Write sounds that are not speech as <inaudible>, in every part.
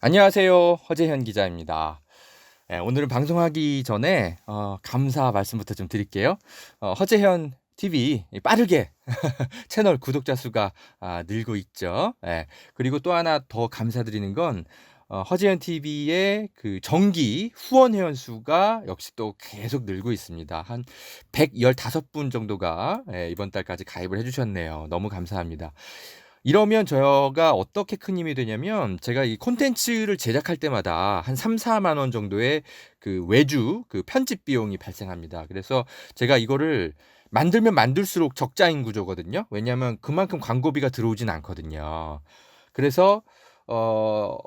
안녕하세요. 허재현 기자입니다. 예, 오늘은 방송하기 전에 어, 감사 말씀부터 좀 드릴게요. 어, 허재현 TV 빠르게 <laughs> 채널 구독자 수가 아, 늘고 있죠. 예, 그리고 또 하나 더 감사드리는 건 어, 허재현 TV의 그 정기 후원 회원 수가 역시 또 계속 늘고 있습니다. 한 115분 정도가 예, 이번 달까지 가입을 해주셨네요. 너무 감사합니다. 이러면 저가 어떻게 큰 힘이 되냐면 제가 이 콘텐츠를 제작할 때마다 한 3-4만 원 정도의 그 외주 그 편집 비용이 발생합니다. 그래서 제가 이거를 만들면 만들수록 적자인 구조거든요. 왜냐하면 그만큼 광고비가 들어오진 않거든요. 그래서 어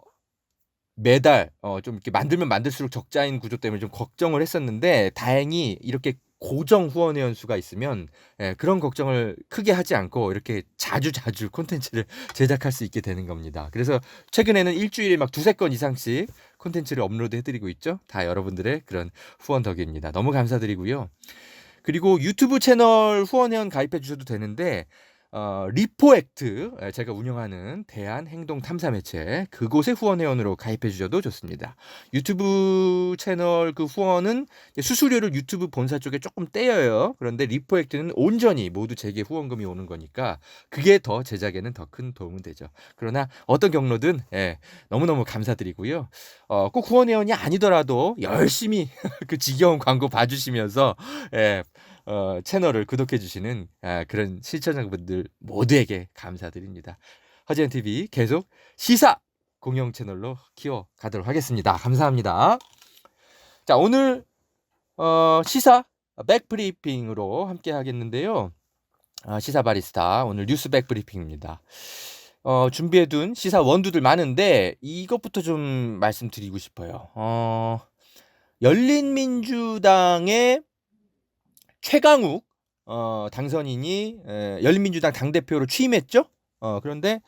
매달 어 좀 이렇게 만들면 만들수록 적자인 구조 때문에 좀 걱정을 했었는데 다행히 이렇게 고정 후원 회원 수가 있으면 예, 그런 걱정을 크게 하지 않고 이렇게 자주 자주 콘텐츠를 <laughs> 제작할 수 있게 되는 겁니다. 그래서 최근에는 일주일에 막 두세 건 이상씩 콘텐츠를 업로드 해드리고 있죠. 다 여러분들의 그런 후원 덕입니다. 너무 감사드리고요. 그리고 유튜브 채널 후원 회원 가입해 주셔도 되는데 어, 리포액트 제가 운영하는 대한 행동 탐사 매체 그곳의 후원 회원으로 가입해 주셔도 좋습니다. 유튜브 채널 그 후원은 수수료를 유튜브 본사 쪽에 조금 떼어요. 그런데 리포액트는 온전히 모두 제게 후원금이 오는 거니까 그게 더 제작에는 더 큰 도움은 되죠. 그러나 어떤 경로든 예, 너무너무 감사드리고요. 어, 꼭 후원 회원이 아니더라도 열심히 <laughs> 그 지겨운 광고 봐주시면서 예, 어, 채널을 구독해 주시는 아, 그런 시청자분들 모두에게 감사드립니다. 허지연 TV 계속 시사 공영 채널로 키워 가도록 하겠습니다. 감사합니다. 자, 오늘 어, 시사 백브리핑으로 함께 하겠는데요. 아, 시사 바리스타 오늘 뉴스 백브리핑입니다. 어, 준비해둔 시사 원두들 많은데 이것부터 좀 말씀드리고 싶어요. 어, 열린민주당의 최강욱 어, 당선인이 에, 열린민주당 당대표로 취임했죠. 어, 그런데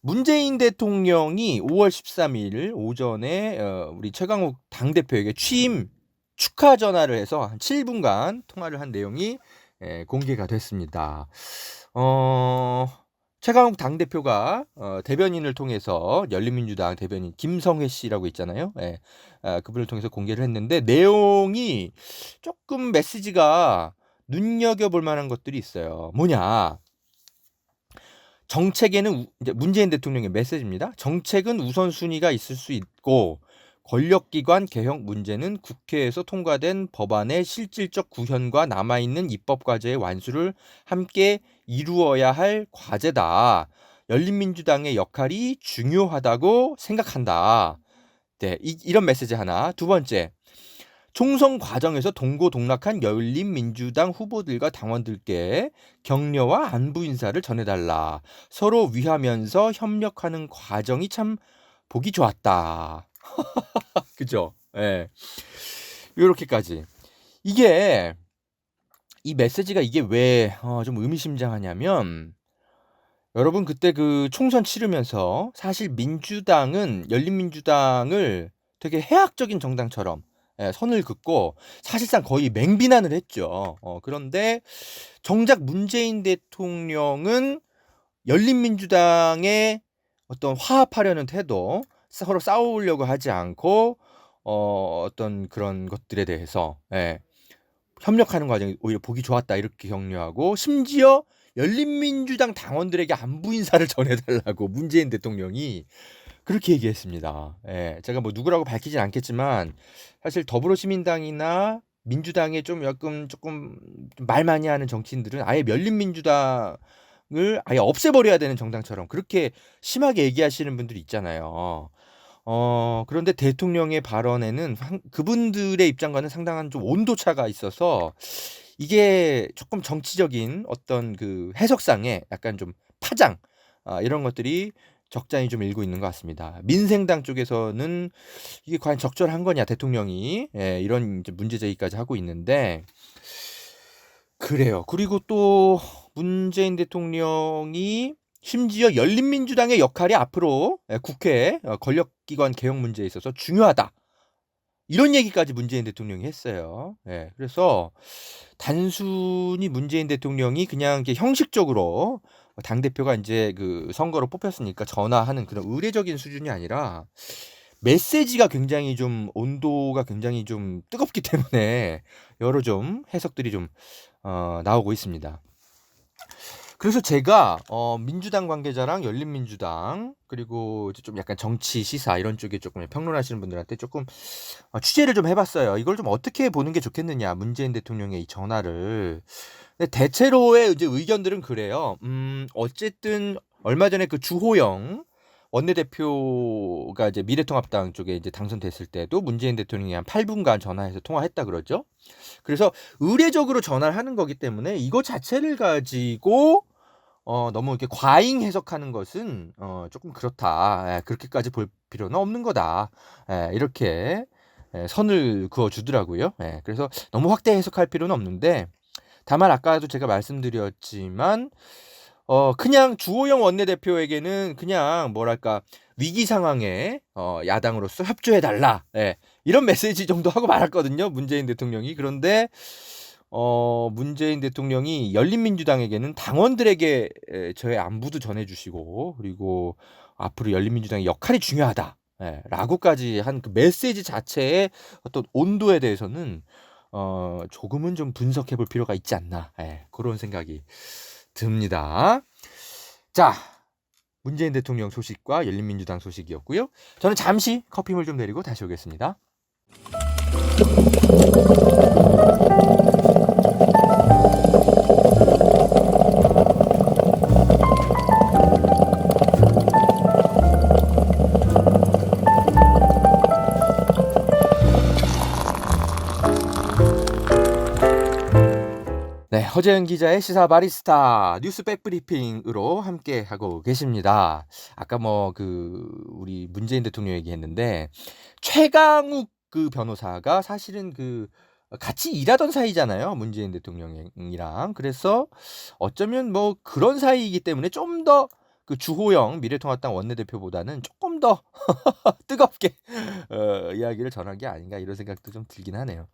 문재인 대통령이 5월 13일 오전에 어, 우리 최강욱 당대표에게 취임 축하 전화를 해서 한 7분간 통화를 한 내용이 에, 공개가 됐습니다. 어, 최강욱 당대표가 어, 대변인을 통해서 열린민주당 대변인 김성회 씨라고 있잖아요. 예, 아, 그분을 통해서 공개를 했는데 내용이 조금 메시지가 눈여겨볼 만한 것들이 있어요. 뭐냐? 정책에는 이제 문재인 대통령의 메시지입니다. 정책은 우선순위가 있을 수 있고 권력기관 개혁 문제는 국회에서 통과된 법안의 실질적 구현과 남아있는 입법 과제의 완수를 함께 이루어야 할 과제다. 열린민주당의 역할이 중요하다고 생각한다. 네, 이, 이런 메시지 하나. 두 번째, 총선 과정에서 동고동락한 열린민주당 후보들과 당원들께 격려와 안부 인사를 전해달라. 서로 위하면서 협력하는 과정이 참 보기 좋았다. <laughs> 그죠? 예. 네. 요렇게까지. 이게 이 메시지가 이게 왜좀 어, 의미심장하냐면 여러분 그때 그 총선 치르면서 사실 민주당은 열린민주당을 되게 해악적인 정당처럼 예, 선을 긋고 사실상 거의 맹비난을 했죠. 어, 그런데 정작 문재인 대통령은 열린민주당의 어떤 화합하려는 태도, 서로 싸우려고 하지 않고 어, 어떤 그런 것들에 대해서 예, 협력하는 과정이 오히려 보기 좋았다 이렇게 격려하고 심지어 열린민주당 당원들에게 안부 인사를 <laughs> 전해달라고 문재인 대통령이 그렇게 얘기했습니다. 예, 제가 뭐 누구라고 밝히진 않겠지만 사실 더불어시민당이나 민주당에 좀 약간 조금 말 많이 하는 정치인들은 아예 열린민주당을 아예 없애버려야 되는 정당처럼 그렇게 심하게 얘기하시는 분들이 있잖아요. 어, 그런데 대통령의 발언에는 그분들의 입장과는 상당한 좀 온도차가 있어서 이게 조금 정치적인 어떤 그 해석상에 약간 좀 파장 아, 이런 것들이 적잖이 좀 일고 있는 것 같습니다. 민생당 쪽에서는 이게 과연 적절한 거냐 대통령이 예, 이런 문제 제기까지 하고 있는데 그래요. 그리고 또 문재인 대통령이 심지어 열린민주당의 역할이 앞으로 예, 국회 어, 권력기관 개혁 문제에 있어서 중요하다. 이런 얘기까지 문재인 대통령이 했어요. 예, 그래서 단순히 문재인 대통령이 그냥 이렇게 형식적으로 당 대표가 이제 그 선거로 뽑혔으니까 전화하는 그런 의례적인 수준이 아니라 메시지가 굉장히 좀 온도가 굉장히 좀 뜨겁기 <laughs> 때문에 여러 좀 해석들이 좀 어, 나오고 있습니다. 그래서 제가 어, 민주당 관계자랑 열린민주당 그리고 이제 좀 약간 정치 시사 이런 쪽에 조금 평론하시는 분들한테 조금 어, 취재를 좀 해봤어요. 이걸 좀 어떻게 보는 게 좋겠느냐 문재인 대통령의 이 전화를. 근데 대체로의 이제 의견들은 그래요. 음 어쨌든 얼마 전에 그 주호영 원내대표가 이제 미래통합당 쪽에 이제 당선됐을 때도 문재인 대통령이 한 8분간 전화해서 통화했다 그러죠. 그래서 의례적으로 전화를 하는 거기 때문에 이거 자체를 가지고 어, 너무 이렇게 과잉 해석하는 것은 어, 조금 그렇다. 예, 그렇게까지 볼 필요는 없는 거다. 예, 이렇게 예, 선을 그어 주더라고요. 예, 그래서 너무 확대 해석할 필요는 없는데 다만 아까도 제가 말씀드렸지만 어 그냥 주호영 원내대표에게는 그냥 뭐랄까 위기 상황에 어 야당으로서 협조해 달라. 예. 이런 메시지 정도 하고 말았거든요. 문재인 대통령이. 그런데 어 문재인 대통령이 열린민주당에게는 당원들에게 에, 저의 안부도 전해 주시고 그리고 앞으로 열린민주당의 역할이 중요하다. 예, 라고까지 한 그 메시지 자체의 어떤 온도에 대해서는 어 조금은 좀 분석해 볼 필요가 있지 않나. 예, 그런 생각이 듭니다. 자, 문재인 대통령 소식과 열린민주당 소식이었고요. 저는 잠시 커피물 좀 내리고 다시 오겠습니다. 네, 허재은 기자의 시사 바리스타 뉴스 백브리핑으로 함께 하고 계십니다. 아까 뭐 그 우리 문재인 대통령 얘기했는데 최강욱 그 변호사가 사실은 그 같이 일하던 사이잖아요. 문재인 대통령이랑. 그래서 어쩌면 뭐 그런 사이이기 때문에 좀 더 그 주호영 미래통합당 원내대표보다는 조금 더 <laughs> 뜨겁게 어, 이야기를 전한 게 아닌가 이런 생각도 좀 들긴 하네요.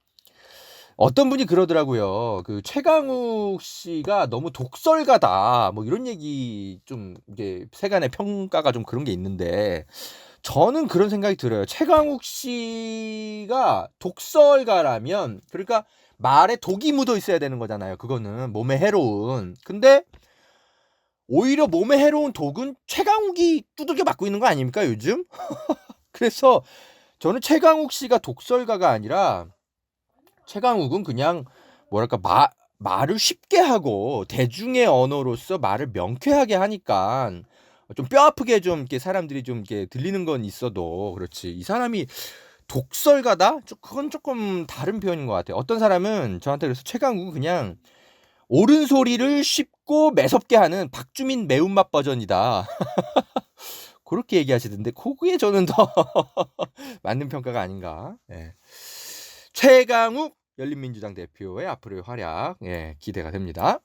어떤 분이 그러더라고요. 그 최강욱 씨가 너무 독설가다. 뭐 이런 얘기 좀 이게 세간의 평가가 좀 그런 게 있는데 저는 그런 생각이 들어요. 최강욱 씨가 독설가라면 그러니까 말에 독이 묻어 있어야 되는 거잖아요. 그거는 몸에 해로운. 근데 오히려 몸에 해로운 독은 최강욱이 두들겨 맞고 있는 거 아닙니까, 요즘? <laughs> 그래서 저는 최강욱 씨가 독설가가 아니라 최강욱은 그냥 뭐랄까 마, 말을 쉽게 하고 대중의 언어로서 말을 명쾌하게 하니까 좀 뼈 아프게 좀 이렇게 사람들이 좀 이렇게 들리는 건 있어도 그렇지 이 사람이 독설가다? 좀 그건 조금 다른 표현인 것 같아요. 어떤 사람은 저한테 그래서 최강욱은 그냥 옳은 소리를 쉽고 매섭게 하는 박주민 매운맛 버전이다. <laughs> 그렇게 얘기하시던데 그게 저는 더 <laughs> 맞는 평가가 아닌가. 예. 최강욱 열린민주당 대표의 앞으로의 활약 예, 기대가 됩니다.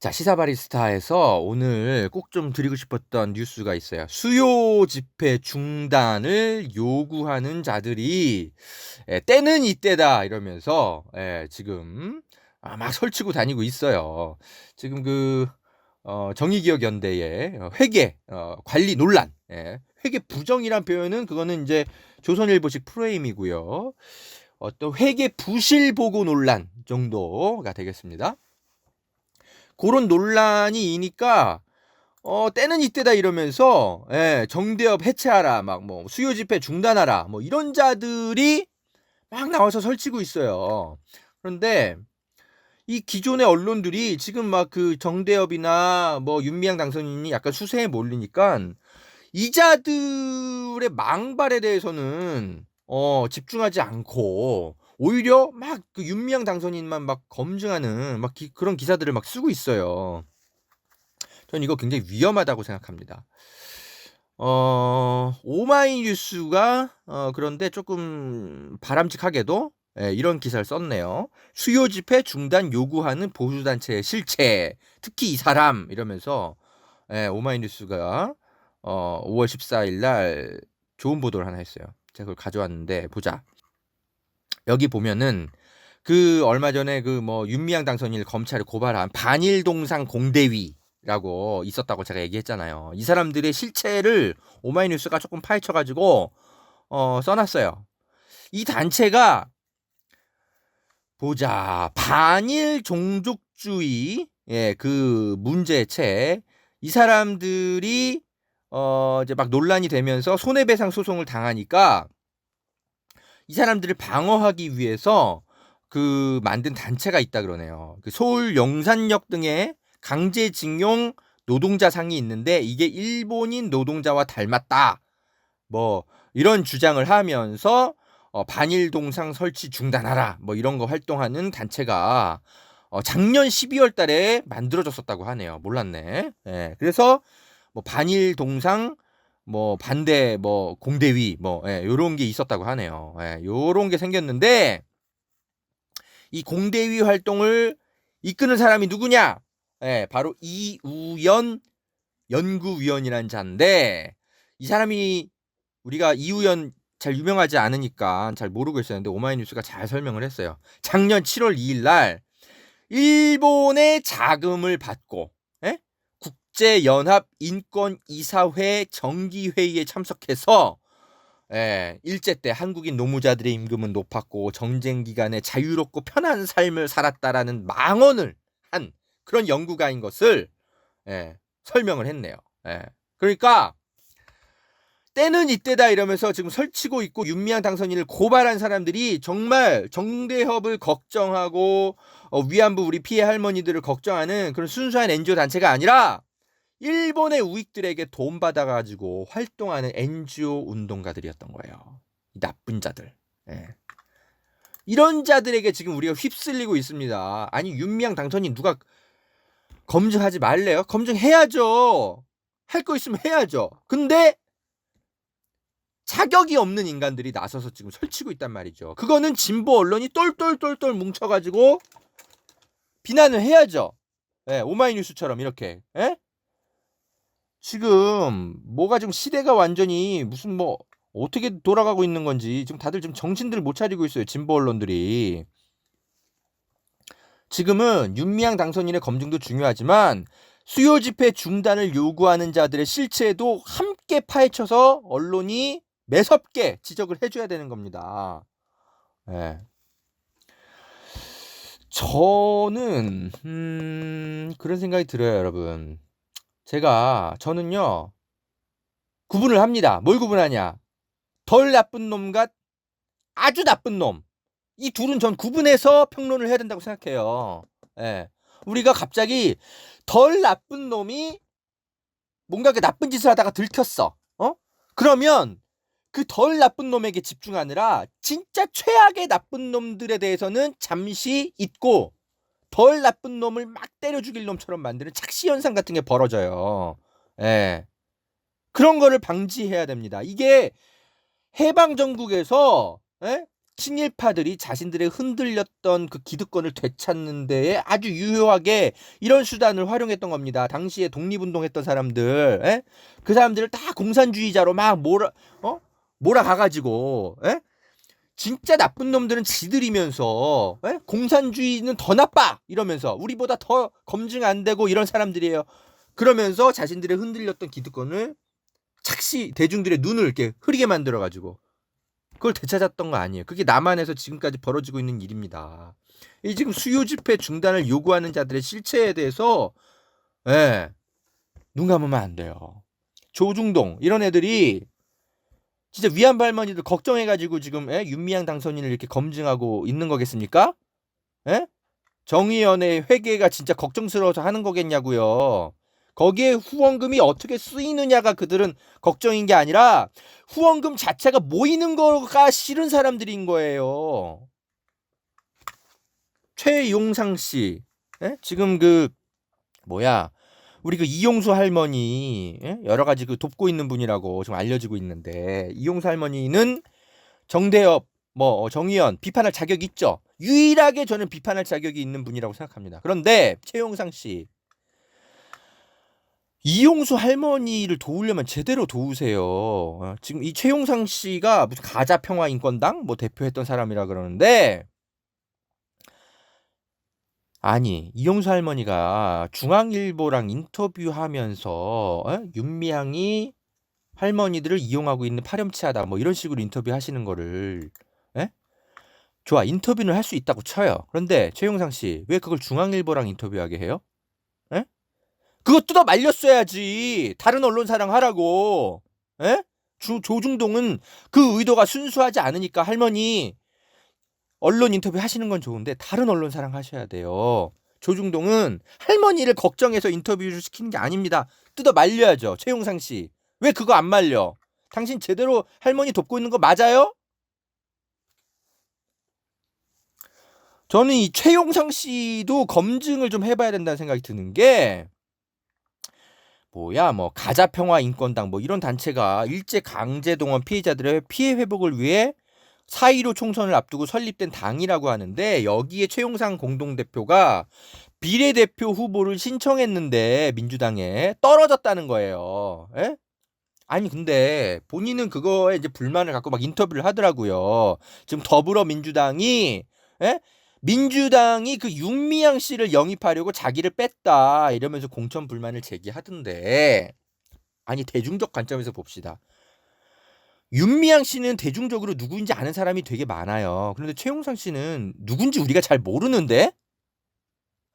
자 시사 바리스타에서 오늘 꼭 좀 드리고 싶었던 뉴스가 있어요. 수요 집회 중단을 요구하는 자들이 예, 때는 이때다 이러면서 예, 지금 아, 막 설치고 다니고 있어요. 지금 그 어, 정의기억연대의 회계 어, 관리 논란, 예, 회계 부정이란 표현은 그거는 이제 조선일보식 프레임이고요. 어떤 회계 부실 보고 논란 정도가 되겠습니다. 그런 논란이 이니까 어 때는 이때다 이러면서 예, 정대업 해체하라 막 뭐 수요 집회 중단하라 뭐 이런 자들이 막 나와서 설치고 있어요. 그런데 이 기존의 언론들이 지금 막 그 정대업이나 뭐 윤미향 당선인이 약간 수세에 몰리니까 이자들의 망발에 대해서는 어 집중하지 않고 오히려 막 그 윤미향 당선인만 막 검증하는 막 기, 그런 기사들을 막 쓰고 있어요. 저는 이거 굉장히 위험하다고 생각합니다. 어, 오마이뉴스가 어, 그런데 조금 바람직하게도 예, 이런 기사를 썼네요. 수요 집회 중단 요구하는 보수 단체의 실체, 특히 이 사람 이러면서 예, 오마이뉴스가 어, 5월 14일 날 좋은 보도를 하나 했어요. 제가 그걸 가져왔는데 보자. 여기 보면은 그 얼마 전에 그 뭐 윤미향 당선인을 검찰에 고발한 반일 동상 공대위 라고 있었다고 제가 얘기했잖아요. 이 사람들의 실체를 오마이뉴스가 조금 파헤쳐가지고 어, 써놨어요. 이 단체가 보자 반일 종족주의 예, 그 문제체 이 사람들이 어 이제 막 논란이 되면서 손해배상 소송을 당하니까 이 사람들을 방어하기 위해서 그 만든 단체가 있다 그러네요. 그 서울 용산역 등에 강제징용 노동자 상이 있는데 이게 일본인 노동자와 닮았다. 뭐 이런 주장을 하면서 어, 반일 동상 설치 중단하라. 뭐 이런 거 활동하는 단체가 어, 작년 12월 달에 만들어졌었다고 하네요. 몰랐네. 예. 그래서 뭐 반일 동상 뭐 반대 뭐 공대위 뭐 예, 요런 게 있었다고 하네요. 예, 요런 게 생겼는데 이 공대위 활동을 이끄는 사람이 누구냐? 예, 바로 이우연 연구위원이라는 자인데 이 사람이 우리가 이우연 잘 유명하지 않으니까 잘 모르고 있었는데 오마이뉴스가 잘 설명을 했어요. 작년 7월 2일 날 일본의 자금을 받고 예? 국제연합 인권이사회 정기회의에 참석해서 예, 일제 때 한국인 노무자들의 임금은 높았고 정쟁 기간에 자유롭고 편한 삶을 살았다라는 망언을 한 그런 연구가인 것을 예, 설명을 했네요. 예. 그러니까 때는 이때다 이러면서 지금 설치고 있고 윤미향 당선인을 고발한 사람들이 정말 정대협을 걱정하고 어, 위안부 우리 피해 할머니들을 걱정하는 그런 순수한 NGO 단체가 아니라 일본의 우익들에게 돈 받아가지고 활동하는 NGO 운동가들이었던 거예요. 이 나쁜 자들. 예. 이런 자들에게 지금 우리가 휩쓸리고 있습니다. 아니 윤미향 당선인 누가 검증하지 말래요? 검증해야죠. 할 거 있으면 해야죠. 근데 자격이 없는 인간들이 나서서 지금 설치고 있단 말이죠. 그거는 진보 언론이 똘똘똘똘 뭉쳐가지고 비난을 해야죠. 예, 오마이뉴스처럼 이렇게. 예? 지금 뭐가 지금 시대가 완전히 무슨 뭐 어떻게 돌아가고 있는 건지 지금 다들 지금 정신들 못 차리고 있어요. 진보 언론들이. 지금은 윤미향 당선인의 검증도 중요하지만 수요 집회 중단을 요구하는 자들의 실체도 함께 파헤쳐서 언론이 매섭게 지적을 해줘야 되는 겁니다. 예. 저는 음, 그런 생각이 들어요, 여러분. 제가 저는요 구분을 합니다. 뭘 구분하냐? 덜 나쁜 놈과 아주 나쁜 놈. 이 둘은 전 구분해서 평론을 해야 된다고 생각해요. 예. 우리가 갑자기 덜 나쁜 놈이 뭔가 그 나쁜 짓을 하다가 들켰어. 어? 그러면 그 덜 나쁜 놈에게 집중하느라 진짜 최악의 나쁜 놈들에 대해서는 잠시 잊고 덜 나쁜 놈을 막 때려 죽일 놈처럼 만드는 착시 현상 같은 게 벌어져요. 예. 그런 거를 방지해야 됩니다. 이게 해방 전국에서 예? 친일파들이 자신들의 흔들렸던 그 기득권을 되찾는 데에 아주 유효하게 이런 수단을 활용했던 겁니다. 당시에 독립운동했던 사람들, 에? 그 사람들을 다 공산주의자로 막 몰아, 어? 몰아가가지고, 에? 진짜 나쁜 놈들은 지들이면서 에? 공산주의는 더 나빠 이러면서 우리보다 더 검증 안 되고 이런 사람들이에요. 그러면서 자신들의 흔들렸던 기득권을 착시 대중들의 눈을 이렇게 흐리게 만들어 가지고 그걸 되찾았던 거 아니에요. 그게 남한에서 지금까지 벌어지고 있는 일입니다. 이 지금 수요 집회 중단을 요구하는 자들의 실체에 대해서 예. 눈 감으면 안 돼요. 조중동 이런 애들이 진짜 위안부 할머니들 걱정해가지고 지금 예? 윤미향 당선인을 이렇게 검증하고 있는 거겠습니까? 예? 정의연의 회계가 진짜 걱정스러워서 하는 거겠냐고요. 거기에 후원금이 어떻게 쓰이느냐가 그들은 걱정인 게 아니라 후원금 자체가 모이는 거가 싫은 사람들인 거예요. 최용상 씨, 예? 지금 그 뭐야 우리 그 이용수 할머니 예? 여러 가지 그 돕고 있는 분이라고 지금 알려지고 있는데 이용수 할머니는 정대협 뭐 정의연 비판할 자격 있죠. 유일하게 저는 비판할 자격이 있는 분이라고 생각합니다. 그런데 최용상 씨 이용수 할머니를 도우려면 제대로 도우세요. 어, 지금 이 최용상 씨가 무슨 가자 평화 인권당 뭐 대표했던 사람이라 그러는데 아니 이용수 할머니가 중앙일보랑 인터뷰하면서 어? 윤미향이 할머니들을 이용하고 있는 파렴치하다 뭐 이런 식으로 인터뷰하시는 거를 에? 좋아 인터뷰는 할 수 있다고 쳐요. 그런데 최용상 씨 왜 그걸 중앙일보랑 인터뷰하게 해요? 에? 그거 뜯어 말렸어야지. 다른 언론사랑 하라고. 에? 주, 조중동은 그 의도가 순수하지 않으니까 할머니 언론 인터뷰 하시는 건 좋은데 다른 언론 사랑 하셔야 돼요. 조중동은 할머니를 걱정해서 인터뷰를 시키는 게 아닙니다. 뜯어 말려야죠. 최용상 씨. 왜 그거 안 말려? 당신 제대로 할머니 돕고 있는 거 맞아요? 저는 이 최용상 씨도 검증을 좀 해봐야 된다는 생각이 드는 게 뭐야 뭐 가자평화 인권당 뭐 이런 단체가 일제 강제 동원 피해자들의 피해 회복을 위해 4.15 총선을 앞두고 설립된 당이라고 하는데 여기에 최용상 공동대표가 비례대표 후보를 신청했는데 민주당에 떨어졌다는 거예요. 에? 아니 근데 본인은 그거에 이제 불만을 갖고 막 인터뷰를 하더라고요. 지금 더불어민주당이 에? 민주당이 그 윤미향 씨를 영입하려고 자기를 뺐다 이러면서 공천 불만을 제기하던데 아니 대중적 관점에서 봅시다. 윤미향 씨는 대중적으로 누구인지 아는 사람이 되게 많아요. 그런데 최용상 씨는 누군지 우리가 잘 모르는데?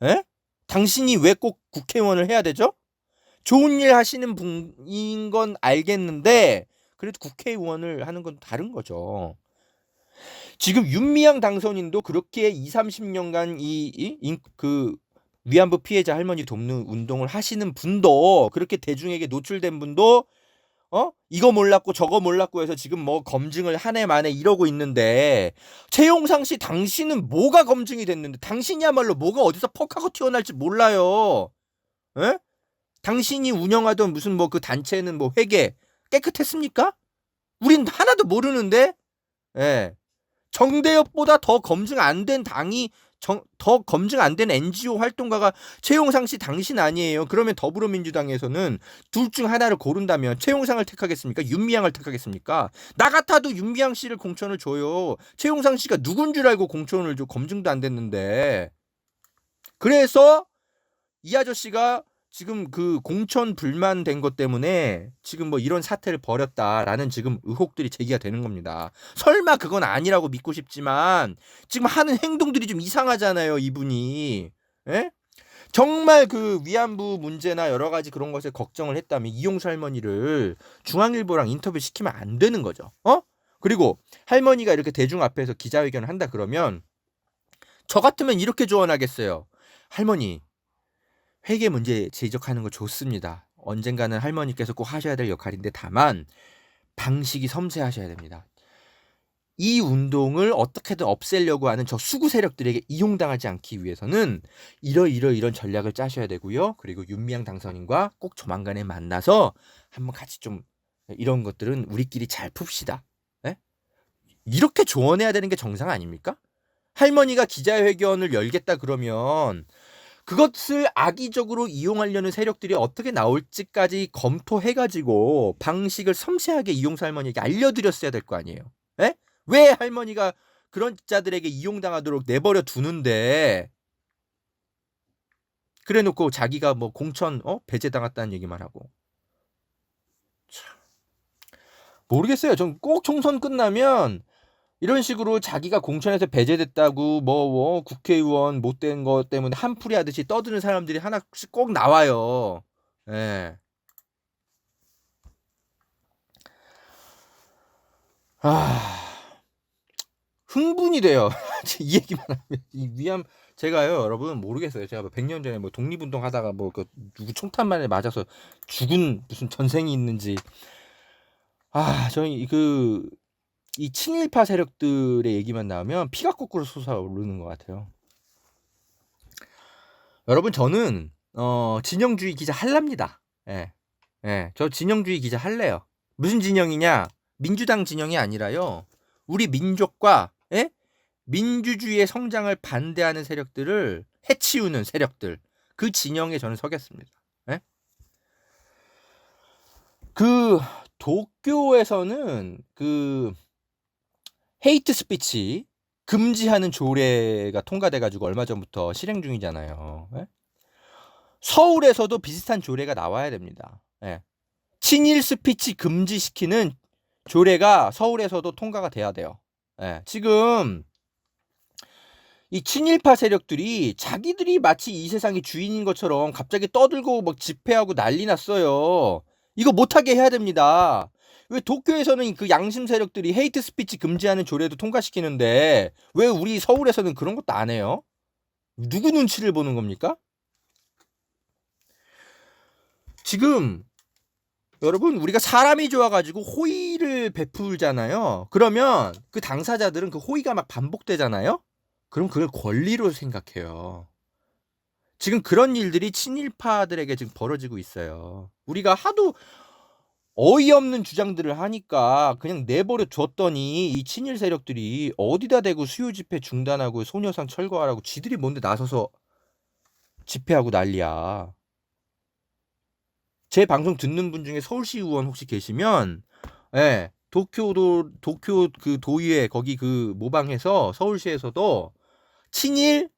에? 당신이 왜 꼭 국회의원을 해야 되죠? 좋은 일 하시는 분인 건 알겠는데 그래도 국회의원을 하는 건 다른 거죠. 지금 윤미향 당선인도 그렇게 2, 30년간 이, 이, 그 위안부 피해자 할머니 돕는 운동을 하시는 분도 그렇게 대중에게 노출된 분도 어? 이거 몰랐고 저거 몰랐고 해서 지금 뭐 검증을 한 해 만에 이러고 있는데 최용상 씨 당신은 뭐가 검증이 됐는데 당신이야말로 뭐가 어디서 퍽하고 튀어날지 몰라요. 에? 당신이 운영하던 무슨 뭐 그 단체는 뭐 회계 깨끗했습니까? 우린 하나도 모르는데. 예. 정대협보다 더 검증 안 된 당이 정, 더 검증 안 된 NGO 활동가가 최용상 씨 당신 아니에요. 그러면 더불어민주당에서는 둘 중 하나를 고른다면 최용상을 택하겠습니까? 윤미향을 택하겠습니까? 나 같아도 윤미향 씨를 공천을 줘요. 최용상 씨가 누군 줄 알고 공천을 줘 검증도 안 됐는데. 그래서 이 아저씨가 지금 그 공천 불만된 것 때문에 지금 뭐 이런 사태를 벌였다라는 지금 의혹들이 제기가 되는 겁니다. 설마 그건 아니라고 믿고 싶지만 지금 하는 행동들이 좀 이상하잖아요, 이분이. 에? 정말 그 위안부 문제나 여러 가지 그런 것에 걱정을 했다면 이용수 할머니를 중앙일보랑 인터뷰 시키면 안 되는 거죠. 어? 그리고 할머니가 이렇게 대중 앞에서 기자회견을 한다 그러면 저 같으면 이렇게 조언하겠어요. 할머니, 회계 문제 지적하는 거 좋습니다. 언젠가는 할머니께서 꼭 하셔야 될 역할인데 다만 방식이 섬세하셔야 됩니다. 이 운동을 어떻게든 없애려고 하는 저 수구 세력들에게 이용당하지 않기 위해서는 이러이러 이런 전략을 짜셔야 되고요. 그리고 윤미향 당선인과 꼭 조만간에 만나서 한번 같이 좀 이런 것들은 우리끼리 잘 풉시다. 네? 이렇게 조언해야 되는 게 정상 아닙니까? 할머니가 기자회견을 열겠다 그러면 그것을 악의적으로 이용하려는 세력들이 어떻게 나올지까지 검토해가지고 방식을 섬세하게 이용사 할머니에게 알려드렸어야 될 거 아니에요. 에? 왜 할머니가 그런 자들에게 이용당하도록 내버려 두는데 그래놓고 자기가 뭐 공천 어 배제당했다는 얘기만 하고 참. 모르겠어요. 전 꼭 총선 끝나면 이런 식으로 자기가 공천에서 배제됐다고 뭐, 뭐 국회의원 못된 것 때문에 한풀이 하듯이 떠드는 사람들이 하나씩 꼭 나와요. 예. 아 흥분이 돼요. <laughs> 이 얘기만 하면 이 위암 제가요 여러분 모르겠어요. 제가 뭐 100년 전에 뭐 독립운동 하다가 뭐 그 누구 총탄만에 맞아서 죽은 무슨 전생이 있는지 아 저희 그 이 친일파 세력들의 얘기만 나오면 피가 거꾸로 솟아오르는 것 같아요. 여러분 저는 어, 진영주의 기자 할랍니다. 예, 예, 저 진영주의 기자 할래요. 무슨 진영이냐? 민주당 진영이 아니라요. 우리 민족과 예? 민주주의의 성장을 반대하는 세력들을 해치우는 세력들 그 진영에 저는 서겠습니다. 예? 그 도쿄에서는 그 헤이트 스피치 금지하는 조례가 통과돼가지고 얼마 전부터 실행 중이잖아요. 예? 서울에서도 비슷한 조례가 나와야 됩니다. 예. 친일 스피치 금지시키는 조례가 서울에서도 통과가 돼야 돼요. 예. 지금 이 친일파 세력들이 자기들이 마치 이 세상의 주인인 것처럼 갑자기 떠들고 막 집회하고 난리 났어요. 이거 못하게 해야 됩니다. 왜 도쿄에서는 그 양심 세력들이 헤이트 스피치 금지하는 조례도 통과시키는데 왜 우리 서울에서는 그런 것도 안 해요? 누구 눈치를 보는 겁니까? 지금 여러분 우리가 사람이 좋아가지고 호의를 베풀잖아요. 그러면 그 당사자들은 그 호의가 막 반복되잖아요. 그럼 그걸 권리로 생각해요. 지금 그런 일들이 친일파들에게 지금 벌어지고 있어요. 우리가 하도 어이없는 주장들을 하니까 그냥 내버려 뒀더니 이 친일 세력들이 어디다 대고 수요 집회 중단하고 소녀상 철거하라고 지들이 뭔데 나서서 집회하고 난리야. 제 방송 듣는 분 중에 서울시 의원 혹시 계시면 예. 도쿄도 도쿄 그 도의회 거기 그 모방해서 서울시에서도 친일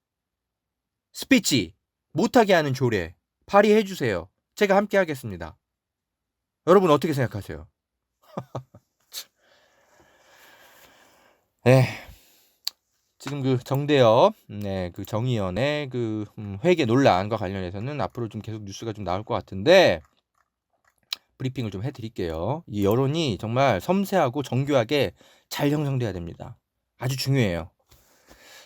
스피치 못하게 하는 조례 발의해 주세요. 제가 함께 하겠습니다. 여러분 어떻게 생각하세요? 네. 지금 그 정대협, 네, 그 정의연의 그 음, 회계 논란과 관련해서는 앞으로 좀 계속 뉴스가 좀 나올 것 같은데 브리핑을 좀 해드릴게요. 이 여론이 정말 섬세하고 정교하게 잘 형성돼야 됩니다. 아주 중요해요.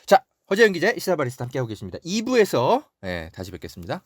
자, 허재영 기자, 시사 바리스타 함께하고 계십니다. 2부에서 네, 다시 뵙겠습니다.